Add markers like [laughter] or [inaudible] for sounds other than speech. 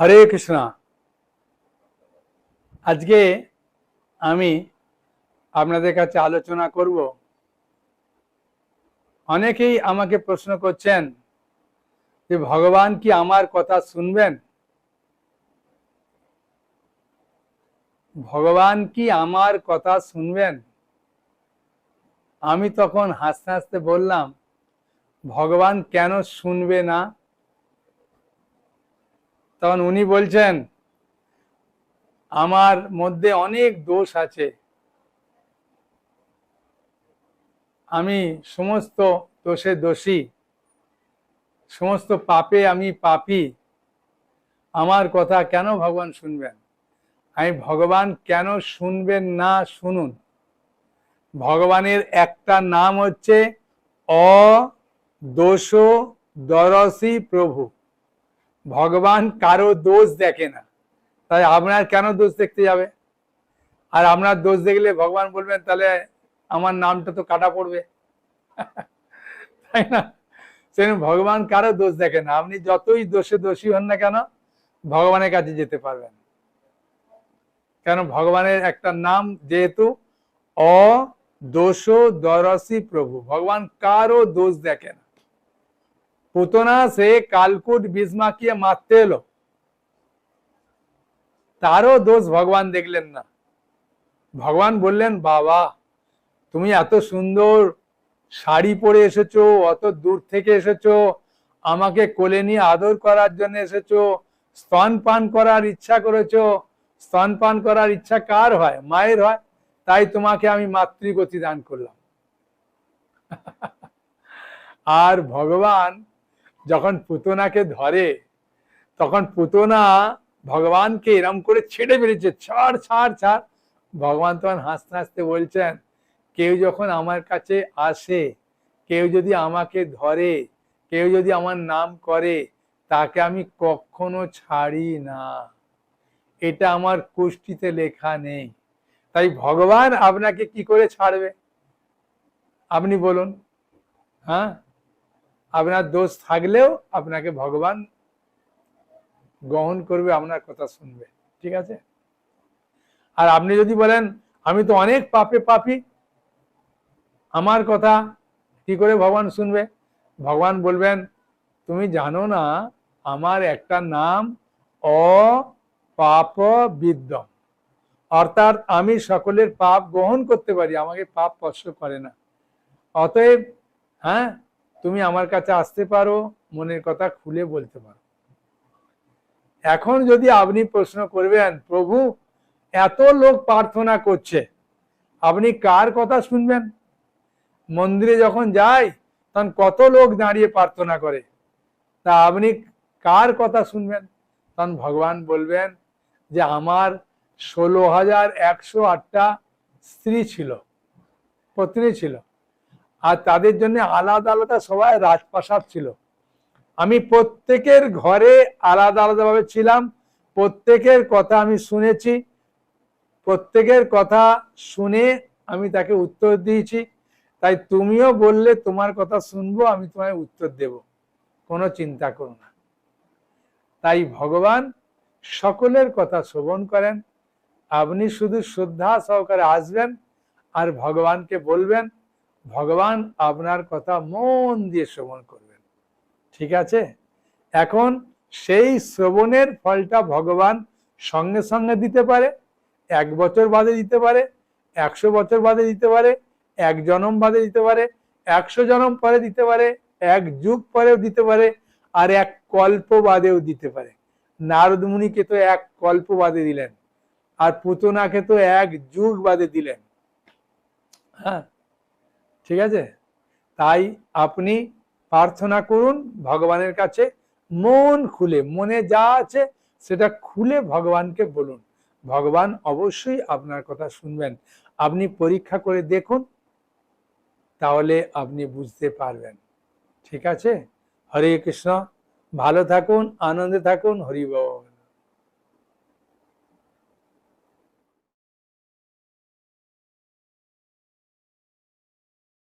হরে কৃষ্ণ। আজকে আমি আপনাদের কাছে আলোচনা করব। অনেকেই আমাকে প্রশ্ন করছেন যে, ভগবান কি আমার কথা শুনবেন? ভগবান কি আমার কথা শুনবেন? আমি তখন হাসতে হাসতে বললাম, ভগবান কেন শুনবে না? তখন উনি বলছেন, আমার মধ্যে অনেক দোষ আছে। আমি সমস্ত দোষে দোষী। সমস্ত পাপে আমি পাপি। আমার কথা কেন ভগবান শুনবেন? আমি ভগবান কেন শুনবেন না শুনুন। ভগবানের একটা নাম হচ্ছে অ দরসী প্রভু। ভগবান কারও দোষ দেখে না। তাই আপনার কেন দোষ দেখতে যাবে? আর আপনার দোষ দেখলে ভগবান বলবেন, তাহলে আমার নামটা তো কাটা পড়বে। [laughs] তাই না? সেজন্য ভগবান কারও দোষ দেখে না। আপনি যতই দোষে দোষী হন না কেন, ভগবানের কাছে যেতে পারবেন। কেন? ভগবানের একটা নাম যেহেতু অ দরসী প্রভু। ভগবান কারও দোষ দেখে না। পুতনা সে কালকুট বিষ মাখিয়ে মারতে এলো। তারও দোষ ভগবান দেখলেন না। ভগবান বললেন, বাবা, তুমি এত সুন্দর শাড়ি পরে এসেছ, অত দূর থেকে এসেছ, আমাকে কোলে নিয়ে আদর করার জন্য এসেছ, স্তন পান করার ইচ্ছা করেছ, স্তন পান করার ইচ্ছা কার হয়? মায়ের হয়। তাই তোমাকে আমি মাতৃগতি দান করলাম। [laughs] আর ভগবান যখন পুতনাকে ধরে, তখন পুতনা ভগবানকে এরম করে ছেড়ে বেরিয়েছে ছাড় ছাড় ছাড়। ভগবান তখন হাসতে হাসতে বলছেন, কেউ যখন আমার কাছে আসে, কেউ যদি আমাকে ধরে, কেউ যদি আমার নাম করে, তাকে আমি কখনো ছাড়ি না। এটা আমার কুষ্টিতে লেখা নেই। তাই ভগবান আপনাকে কি করে ছাড়বে? আপনি বলুন হ্যাঁ? আপনার দোষ থাকলেও আপনাকে ভগবান গ্রহণ করবে, আপনার কথা শুনবে। ঠিক আছে? আর আপনি যদি বলেন, আমি তো অনেক পাপে পাপি। আমার কথা কি করে ভগবান শুনবে? ভগবান বলবেন, তুমি জানো না, আমার একটা নাম অপাপ বিদ্যম অর্থাৎ আমি সকলের পাপ গ্রহণ করতে পারি, আমাকে পাপ স্পর্শ করে না। অতএব হ্যাঁ তুমি আমার কাছে আসতে পারো, মনের কথা খুলে বলতে পারো। এখন যদি আপনি প্রশ্ন করবেন, প্রভু, এত লোক প্রার্থনা করছে, আপনি কার কথা শুনবেন? মন্দিরে যখন যাই, তখন কত লোক দাঁড়িয়ে প্রার্থনা করে। তা আপনি কার কথা শুনবেন? তখন ভগবান বলবেন যে, আমার ষোলো হাজার একশো আটটা স্ত্রী ছিল, পত্নী ছিল। আর তাদের জন্য আলাদা আলাদা সবাই রাজপ্রাসাদ ছিল। আমি প্রত্যেকের ঘরে আলাদা আলাদাভাবে ছিলাম। প্রত্যেকের কথা আমি শুনেছি। প্রত্যেকের কথা শুনে আমি তাকে উত্তর দিয়েছি। তাই তুমিও বললে তোমার কথা শুনব, আমি তোমায় উত্তর দেব। কোনো চিন্তা করো না। তাই ভগবান সকলের কথা শ্রবণ করেন। আপনি শুধু শ্রদ্ধা সহকারে আসবেন আর ভগবানকে বলবেন। ভগবান আপনার কথা মন দিয়ে শ্রবণ করবেন। ঠিক আছে? এখন সেই শ্রবণের ফলটা ভগবান সঙ্গে সঙ্গে দিতে পারে, এক বছর বাদে দিতে পারে, একশো বছর বাদে দিতে পারে, এক জনম বাদে দিতে পারে, একশো জনম পরে দিতে পারে, এক যুগ পরেও দিতে পারে, আর এক কল্প বাদেও দিতে পারে। নারদ মুনিকে তো এক কল্প বাদে দিলেন, আর পুতনাকে তো এক যুগ বাদে দিলেন। হ্যাঁ? ঠিক আছে? তাই আপনি প্রার্থনা করুন ভগবানের কাছে। মন খুলে, মনে যা আছে সেটা খুলে ভগবানকে বলুন। ভগবান অবশ্যই আপনার কথা শুনবেন। আপনি পরীক্ষা করে দেখুন, তাহলে আপনি বুঝতে পারবেন। ঠিক আছে? হরে কৃষ্ণ। ভালো থাকুন, আনন্দে থাকুন, হরি বল।